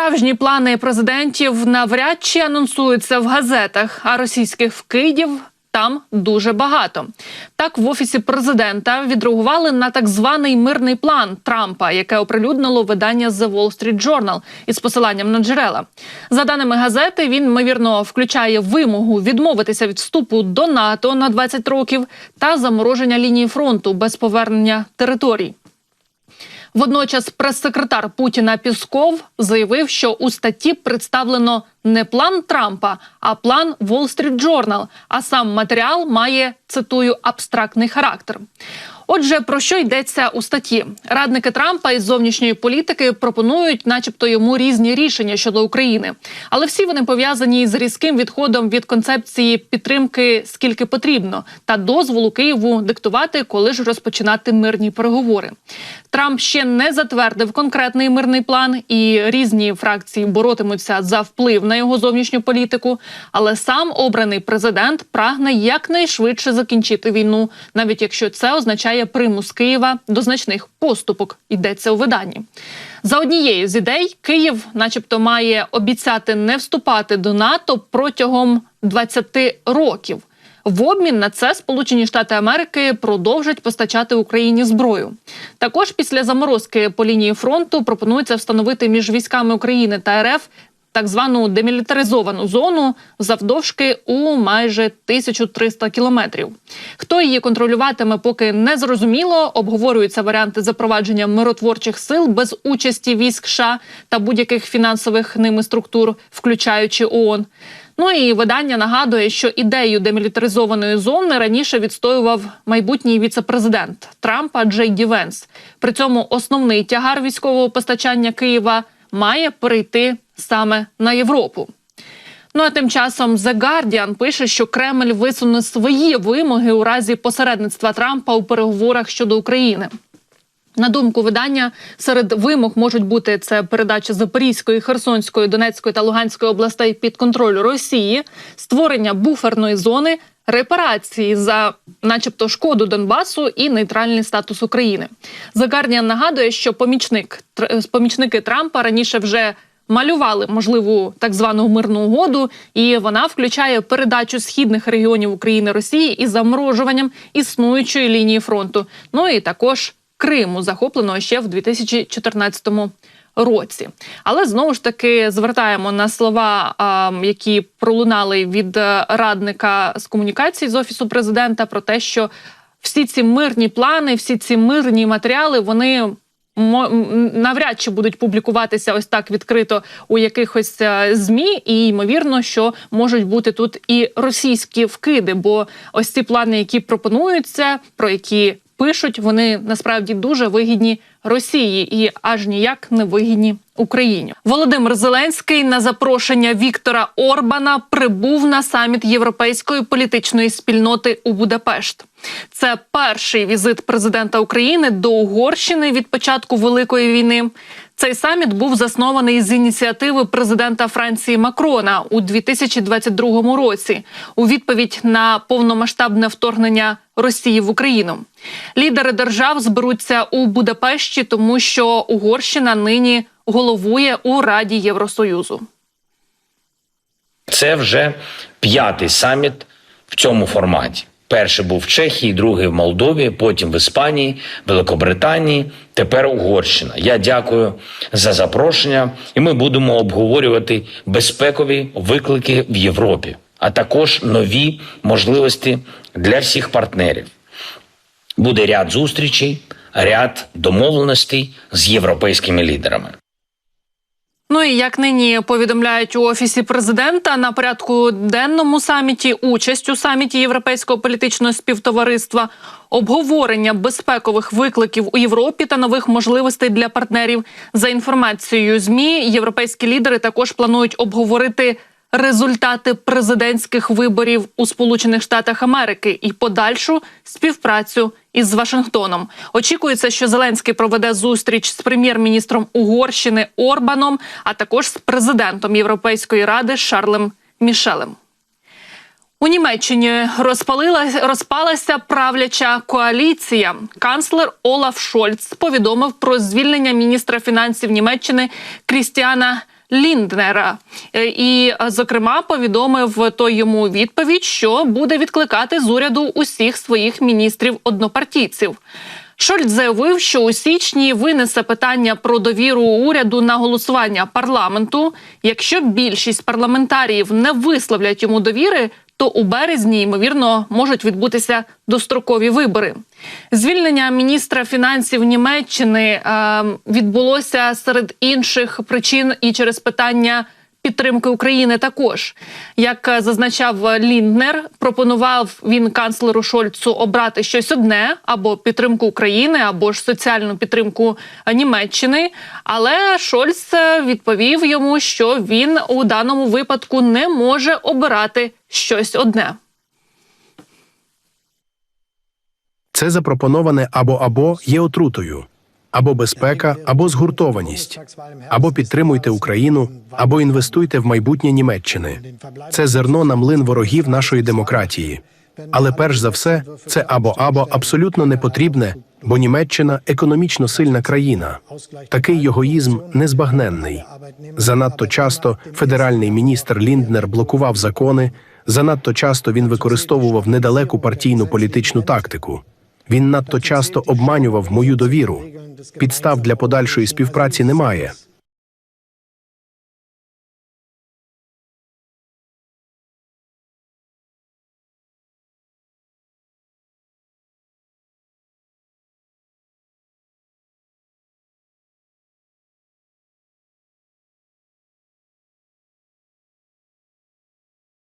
Справжні плани президентів навряд чи анонсуються в газетах, а російських вкидів там дуже багато. Так, в офісі президента відреагували на так званий мирний план Трампа, яке оприлюднило видання The Wall Street Journal із посиланням на джерела. За даними газети, він ймовірно включає вимогу відмовитися від вступу до НАТО на 20 років та замороження лінії фронту без повернення територій. Водночас прес-секретар Путіна Пісков заявив, що у статті представлено не план Трампа, а план Wall Street Journal, А сам матеріал має цитую абстрактний характер. Отже, про що йдеться у статті? Радники Трампа із зовнішньої політики пропонують, начебто, йому різні рішення щодо України, але всі вони пов'язані з різким відходом від концепції підтримки скільки потрібно, та дозволу Києву диктувати, коли ж розпочинати мирні переговори. Трамп ще не затвердив конкретний мирний план, і різні фракції боротимуться за вплив на його зовнішню політику. Але сам обраний президент прагне якнайшвидше закінчити війну, навіть якщо це означає примус Києва до значних поступок. Йдеться у виданні. За однією з ідей, Київ, начебто, має обіцяти не вступати до НАТО протягом 20 років. В обмін на це Сполучені Штати Америки продовжать постачати Україні зброю. Також після заморозки по лінії фронту пропонується встановити між військами України та РФ так звану демілітаризовану зону завдовжки у майже 1300 кілометрів. Хто її контролюватиме, поки не зрозуміло. Обговорюються варіанти запровадження миротворчих сил без участі військ США та будь-яких фінансових ними структур, включаючи ООН. Ну і видання нагадує, що ідею демілітаризованої зони раніше відстоював майбутній віцепрезидент Трампа Джей Ді Венс. При цьому основний тягар військового постачання Києва має перейти саме на Європу. Ну а тим часом The Guardian пише, що Кремль висуне свої вимоги у разі посередництва Трампа у переговорах щодо України. На думку видання, серед вимог можуть бути це передача Запорізької, Херсонської, Донецької та Луганської областей під контроль Росії, створення буферної зони, репарації за, начебто, шкоду Донбасу і нейтральний статус України. The Guardian нагадує, що помічник помічники Трампа раніше вже малювали можливу так звану мирну угоду, і вона включає передачу східних регіонів України Росії із заморожуванням існуючої лінії фронту. Ну і також Криму, захопленого ще в 2014 році. Але знову ж таки звертаємо на слова, які пролунали від радника з комунікації з офісу президента, про те, що всі ці мирні плани, всі ці мирні матеріали, вони навряд чи будуть публікуватися ось так відкрито у якихось е, змі, і ймовірно, що можуть бути тут і російські вкиди, бо ось ці плани, які пропонуються, про які пишуть, вони насправді дуже вигідні Росії і аж ніяк не вигідні Україні. Володимир Зеленський на запрошення Віктора Орбана прибув на саміт європейської політичної спільноти у Будапешт. Це перший візит президента України до Угорщини від початку великої війни. Цей саміт був заснований з ініціативи президента Франції Макрона у 2022 році у відповідь на повномасштабне вторгнення Росії в Україну. Лідери держав зберуться у Будапешті, тому що Угорщина нині головує у Раді Євросоюзу. Це вже п'ятий саміт в цьому форматі. Перший був в Чехії, другий в Молдові, потім в Іспанії, Великобританії, тепер Угорщина. Я дякую за запрошення, і ми будемо обговорювати безпекові виклики в Європі, а також нові можливості для всіх партнерів. Буде ряд зустрічей, ряд домовленостей з європейськими лідерами. Ну і як нині повідомляють у офісі президента на порядку денному саміті, участь у саміті Європейського політичного співтовариства, обговорення безпекових викликів у Європі та нових можливостей для партнерів за інформацією змі. Європейські лідери також планують обговорити результати президентських виборів у Сполучених Штатах Америки і подальшу співпрацю із Вашингтоном. Очікується, що Зеленський проведе зустріч з прем'єр-міністром Угорщини Орбаном, а також з президентом Європейської ради Шарлем Мішелем. У Німеччині розпалилася розпалася правляча коаліція. Канцлер Олаф Шольц повідомив про звільнення міністра фінансів Німеччини Крістіана Лінднера. Е, І, е, зокрема, повідомив той йому відповідь, що буде відкликати з уряду усіх своїх міністрів-однопартійців. Шольц заявив, що у січні винесе питання про довіру уряду на голосування парламенту. Якщо більшість парламентаріїв не висловлять йому довіри, то у березні ймовірно можуть відбутися дострокові вибори. Звільнення міністра фінансів Німеччини е, відбулося серед інших причин і через питання підтримки України також. Як е, зазначав Лінднер, пропонував він канцлеру Шольцу обрати щось одне або підтримку України, або ж соціальну підтримку е, Німеччини. Але Шольц е, відповів йому, що він у даному випадку не може обирати щось одне. Це запропоноване або або є отрутою, або безпека, або згуртованість, або підтримуйте Україну, або інвестуйте в майбутнє Німеччини. Це зерно на млин ворогів нашої демократії. Але перш за все, це або або абсолютно не потрібне, бо Німеччина економічно сильна країна. Такий йогоїзм незбагненний. Занадто часто федеральний міністр Лінднер блокував закони. Занадто часто він використовував недалеку партійну політичну тактику. Він надто часто обманював мою довіру. Підстав для подальшої співпраці немає.